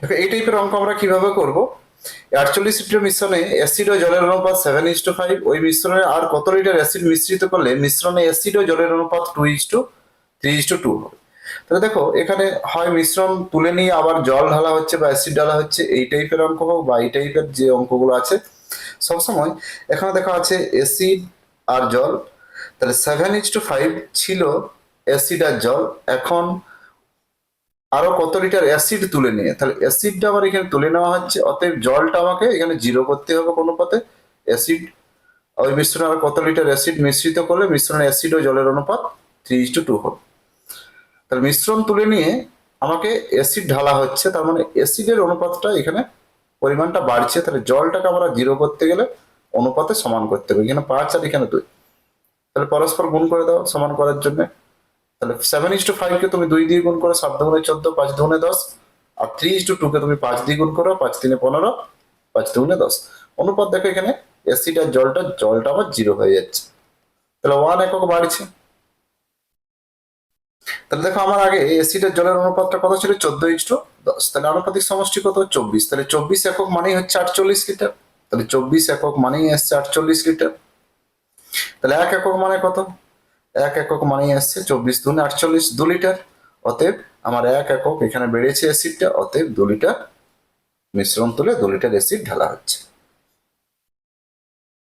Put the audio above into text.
দেখো, এই টাইপের অঙ্ক আমরা কীভাবে করব? আটচল্লিশ লিটার মিশ্রণে অ্যাসিড ও জলের অনুপাত সেভেন ইস টু ফাইভ ওই মিশ্রণে আর কত লিটার অ্যাসিড মিশ্রিত করলে মিশ্রণে অ্যাসিড ও জলের অনুপাত two is two three is two two হবে? তাহলে দেখো, এখানে হয় মিশ্রণ তুলে নিয়ে আবার জল ঢালা হচ্ছে বা অ্যাসিড ঢালা হচ্ছে, এই টাইপের অঙ্ক হোক বা এই টাইপের যে অঙ্কগুলো আছে। সবসময় এখানে দেখা আছে অ্যাসিড আর জল। তাহলে সেভেন ইস টু ফাইভ ছিল অ্যাসিড আর জল, এখন আরও কত লিটার অ্যাসিড তুলে নিয়ে, তাহলে অ্যাসিডটা আমার এখানে তুলে নেওয়া হচ্ছে, অতএব জলটা আমাকে এখানে জিরো করতে হবে কোনো পথে। অ্যাসিড, ওই মিশ্রণে আরও কত লিটার অ্যাসিড মিশ্রিত করলে, মিশ্রণে অ্যাসিড ও জলের অনুপাত থ্রি টু টু হবে। তাহলে মিশ্রণ তুলে নিয়ে আমাকে অ্যাসিড ঢালা হচ্ছে, তার মানে অ্যাসিডের অনুপাতটা এখানে পরিমাণটা বাড়ছে, তাহলে জলটাকে আমরা জিরো করতে গেলে অনুপাতে সমান করতে হবে, এখানে পাঁচ আর এখানে দুই। তাহলে পরস্পর গুণ করে দাও সমান করার জন্য। তাহলে সেভেন ইস টু ফাইভকে তুমি দুই দিয়ে গুণ করো, সাত দুগুণে চোদ্দ, পাঁচ দুগুণে দশ, আর থ্রি ইস টু টুকে তুমি পাঁচ দিয়ে গুণ করো, পাঁচ তিনে পনেরো, পাঁচ দুগুণে দশ। অনুপাত দেখো এখানে আর জলটা জলটা আবার জিরো হয়ে যাচ্ছে। তাহলে ওয়ান একক বাড়ছে। তাহলে দেখো আমার আগে অ্যাসিডের জলের অনুপাতটা কত ছিল? চোদ্দ ইস টু দশ। তাহলে আনুপাতিক সমষ্টি কত? চব্বিশ। তাহলে চব্বিশ একক মানেই হচ্ছে আটচল্লিশ লিটার তাহলে চব্বিশ একক মানেই এসছে আটচল্লিশ লিটার তাহলে এক একক মানে কত? এক একক মানেই আসছে চব্বিশ দুনে আটচল্লিশ দু লিটার। অতএব আমার এক একক এখানে বেড়েছে অ্যাসিডটা অতএব দু লিটার মিশ্রণ তুলে দু লিটার অ্যাসিড ঢালা হচ্ছে।